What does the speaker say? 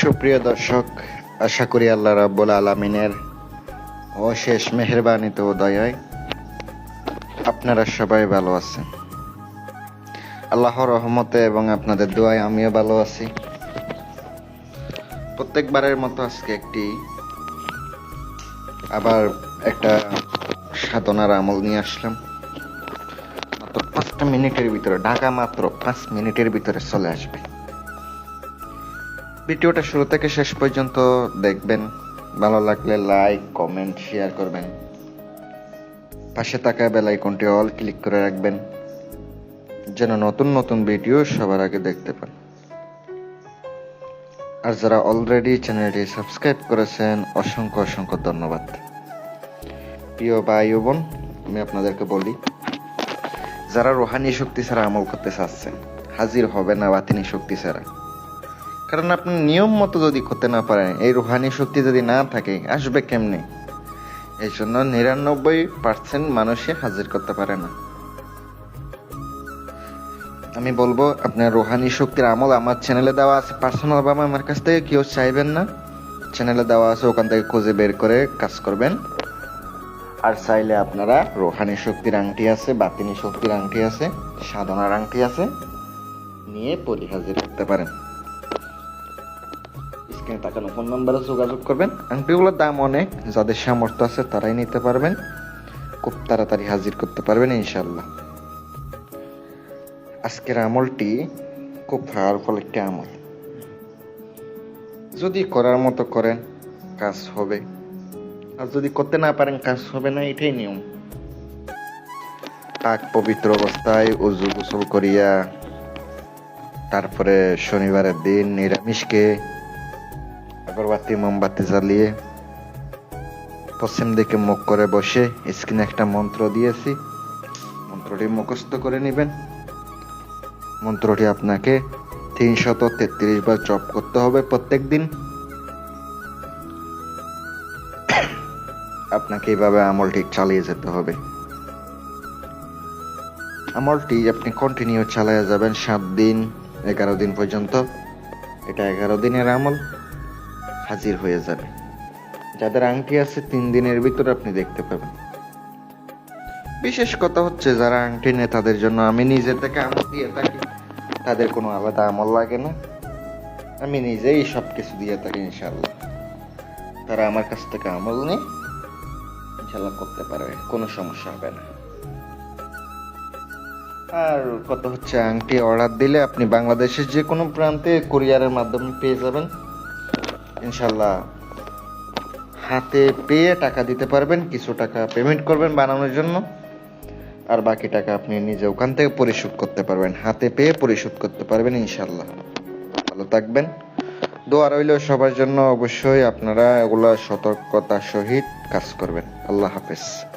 সুপ্রিয় দর্শক, আশা করি আল্লাহ রাব্বুল আলমিনের অশেষ মেহরবানিতে ও দয়ায় আপনারা সবাই ভালো আছেন। আল্লাহর রহমতে এবং আপনাদের দোয়ায় আমিও ভালো আছি। প্রত্যেকবারের মতো আজকে একটি আবার একটা সাধনার আমল নিয়ে আসলাম। মাত্র পাঁচটা মিনিটের ভিতরে, ঢাকা মাত্র পাঁচ মিনিটের ভিতরে চলে আসবে। ভিডিওটা শুরু থেকে শেষ পর্যন্ত দেখবেন। ভালো লাগলে লাইক কমেন্ট শেয়ার করবেন। পাশে থাকা বেল আইকনটি অল ক্লিক করে রাখবেন, যেন নতুন নতুন ভিডিও সবার আগে দেখতে পান। আর যারা অলরেডি চ্যানেলটি সাবস্ক্রাইব করেছেন, অসংখ্য অসংখ্য ধন্যবাদ। প্রিয় ভাই বোন, আমি আপনাদেরকে বলি, যারা রোহানি শক্তি ছাড়া আমল করতে চাচ্ছেন, হাজির হবে না বাতিনি শক্তি ছাড়া। কারণ আপনি নিয়ম মতো যদি করতে না পারেন, এই রুহানি শক্তি যদি না থাকে, আসবে কেমনে? এই জন্য নিরানব্বই পার্সেন্ট মানুষই হাজির করতে পারে না। আমি বলব, আপনার রুহানি শক্তির আমল আমার চ্যানেলে দেওয়া আছে। পার্সোনাল ভাবে আমার কাছ থেকে কেউ চাইবেন না। চ্যানেলে দেওয়া আছে, ওখান থেকে খুঁজে বের করে কাজ করবেন। আর চাইলে আপনারা রোহানি শক্তির আংটি আছে, বাতিনি শক্তির আংটি আছে, সাধনার আংটি আছে, নিয়ে পরিহাজির করতে পারেন। স্ক্রিনে তাকানো। ফোন নাম্বারে যোগাযোগ করবেন। আংটিগুলোর দাম অনেক, যাদের সামর্থ্য আছে তারাই নিতে পারবেন। খুব তাড়াতাড়ি হাজির করতে পারবেন ইনশাল্লাহ আজকের আমলটি খুব পাওয়ারফুল একটি আমল। যদি করার মতো করেন, কাজ হবে। আর যদি করতে না পারেন, কাজ হবে না, এটাই নিয়ম। পাক পবিত্র অবস্থায় উজু গোসল করিয়া, তারপরে শনিবারের দিন নিরামিষকে আগরবাতি মোমবাতি জ্বালিয়ে। পশ্চিম দিকে মুখ করে বসে স্ক্রিনে একটা মন্ত্র দিয়েছি। মন্ত্রটি মুখস্থ করে নেবেন। মন্ত্রটি আপনাকে তিনশত তেত্রিশ বার জপ করতে হবে প্রত্যেক দিন আপনাকে এইভাবে আমলটি চালিয়ে যেতে হবে। আমলটি আপনি কন্টিনিউ চালিয়ে যাবেন সাত দিন, এগারো দিন পর্যন্ত। এটা এগারো দিনের আমল। হাজির হয়ে যাবে। যাদের আংটি আছে, তিন দিনের ভিতরে আপনি দেখতে পাবেন। বিশেষ কথা হচ্ছে, যারা আংটি নেই তাদের জন্য আমি নিজে থেকে আমল দিয়ে থাকি। তাদের কোনো আলাদা আমল লাগে না। আমি নিজেই সব কিছু দিয়ে থাকি ইনশাল্লাহ তারা আমার কাছ থেকে আমল নেই ইনশাল্লাহ করতে পারবে, কোনো সমস্যা হবে না। আর কত হচ্ছে, আংটি অর্ডার দিলে আপনি বাংলাদেশের যে কোনো প্রান্তে কুরিয়ারের মাধ্যমে পেয়ে যাবেন। ইনশাল্লাহ হাতে পেয়ে টাকা দিতে পারবেন, কিছু টাকা পেমেন্ট করবেন বানানোর জন্য। আর বাকি টাকা আপনি নিজে ওখান থেকে পরিশোধ করতে পারবেন, হাতে পেয়ে পরিশোধ করতে পারবেন ইনশাল্লাহ। ভালো থাকবেন। দোয়া রইল সবার জন্য, অবশ্যই আপনারা এগুলা সতর্কতা সহিত কাজ করবেন। আল্লাহ হাফেজ।